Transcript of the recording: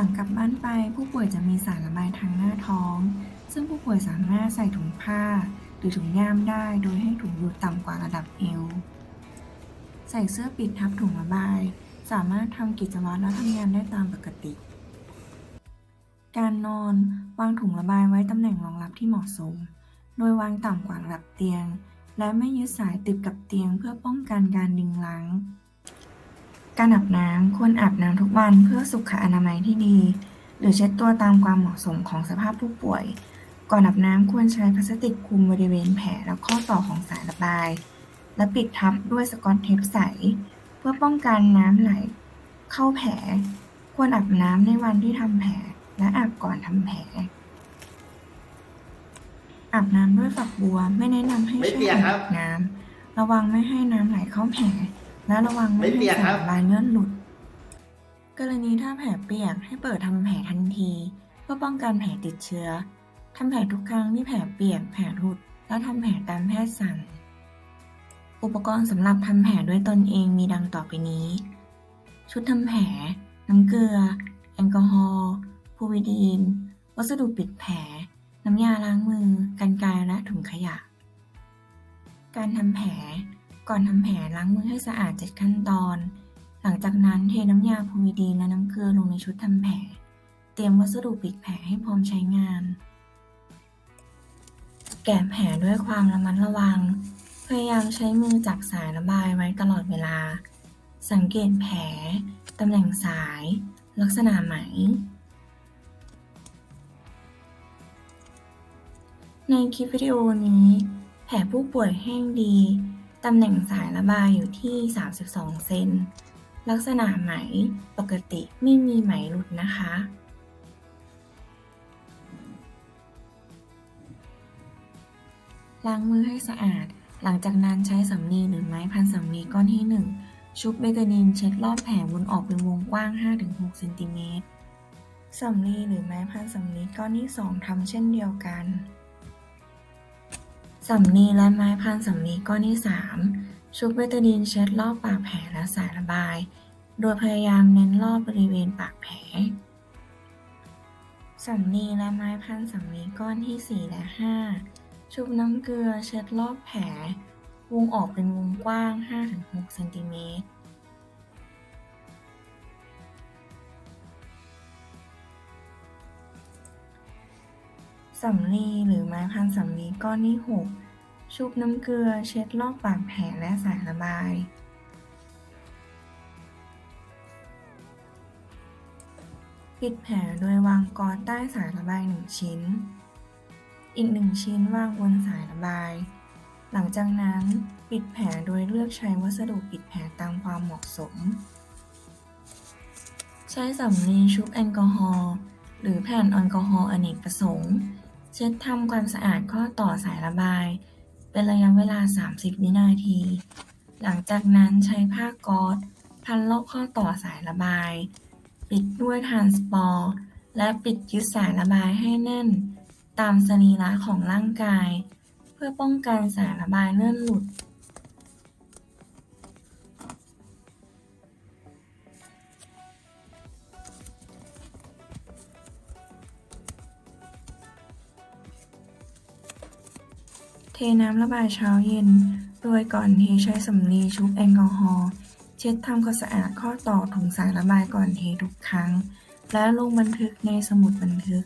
หลังกลับบ้านไปผู้ป่วยจะมีสารระบายทางหน้าท้อง ซึ่งผู้ป่วยสามารถใส่ถุงผ้า หรือถุงย่ามได้ โดยให้ถุงอยู่ต่ำกว่าระดับเอว ใส่เสื้อปิดทับถุงระบาย สามารถทำกิจวัตรและทำงานได้ตามปกติ การนอนวางถุงระบายไว้ตำแหน่งรองรับที่เหมาะสม โดยวางต่ำกว่าระดับเตียง และไม่ยึดสายติดกับเตียงเพื่อป้องกันการดึงรั้ง การอาบน้ำควรอาบน้ำทุกวันเพื่อสุขอนามัยที่ดี หรือเช็ดตัวตามความเหมาะสมของสภาพผู้ป่วย ก่อนอาบน้ำควรใช้พลาสติกคลุมบริเวณแผลและข้อต่อของสายระบาย และปิดทับด้วยสกอตเทปใส เพื่อป้องกันน้ำไหลเข้าแผล ควรอาบน้ำในวันที่ทำแผล และอาบก่อนทำแผล อาบน้ำด้วยฝักบัวไม่แนะนำให้ไม่แช่เปียกครับกับน้ำระวังไม่ให้น้ำไหลเข้าแผล และระวังไม่ไม่เปีให้ยกสาครัยบระบายเลื่อนหลุด กรณีถ้าแผลเปียกให้เปิดทำแผลทันที เพื่อป้องกันแผลติดเชื้อทำแผลทุกครั้งที่แผลเปียกแผลหลุด และทำแผลตามแพทย์สั่ง อุปกรณ์สำหรับทำแผลด้วยตนเองมีดังต่อไปนี้ ชุดทำแผล น้ำเกลือ แอลกอฮอล์พูวิดีน วัสดุปิดแผล น้ำยาล้างมือ กันไกรและถุงขยะ การทำแผล ก่อนทำแผลล้างมือให้สะอาด 7 ขั้นตอน หลังจากนั้นเทน้ำยาพูวิดีนและน้ำเกลือลงในชุดทำแผล เตรียมวัสดุปิดแผลให้พร้อมใช้งาน แกะแผลด้วยความระมัดระวัง พยายามใช้มือจับสายระบายไว้ตลอดเวลา สังเกตแผล ตำแหน่งสาย ลักษณะไหม ในคลิปวิดีโอนี้ แผลผู้ป่วยแห้งดี ตำแหน่งสายระบายอยู่ที่ 32 เซน ลักษณะไหมปกติไม่มีไหมหลุดนะคะ ล้างมือให้สะอาด หลังจากนั้นใช้สำลีหรือไม้พันสำลีก้อนที่ 1 ชุบเบตาดีนเช็ดรอบแผลวนออกเป็นวงกว้าง 5-6 เซนติเมตรสำลีหรือไม้พันสำลีก้อนที่ 2ทำเช่นเดียวกัน สำลีและไม้พันสำลีก้อนที่ 3 ชุบเบตาดีนเช็ดรอบปากแผลและสายระบาย โดยพยายามเน้นรอบบริเวณปากแผลสำลีและไม้พันสำลีก้อนที่ 4 และ 5 ชุบน้ำเกลือเช็ดรอบแผล วงออกเป็นวงกว้าง 5-6 เซนติเมตร สำลีหรือไม้พันสำลีก้อนที่6ชุบน้ำเกลือเช็ดรอบปากแผลและสายระบาย ปิดแผลโดยวางกอใต้สายระบาย1ชิ้น อีก1ชิ้นวางบนสายระบาย หลังจากนั้นปิดแผลโดยเลือกใช้วัสดุปิดแผลตามความเหมาะสม ใช้สำลีชุบแอลกอฮอล์หรือแผ่นแอลกอฮอล์อเนกประสงค์ เช็ดทำความสะอาดข้อต่อสายระบาย เป็นระยะเวลา 30 วินาที หลังจากนั้นใช้ผ้าก๊อซพันรอบข้อต่อสายระบาย ปิดด้วยทานสปอร์ และปิดยึดสายระบายให้แน่น ตามสรีระของร่างกาย เพื่อป้องกันสายระบายเลื่อนหลุด เทน้ำระบายเช้าเย็น โดยก่อนเทใช้สำลีชุบแอลกอฮอล์เช็ดทำความสะอาดข้อต่อถุงสายระบายก่อนเททุกครั้ง และลงบันทึกในสมุดบันทึก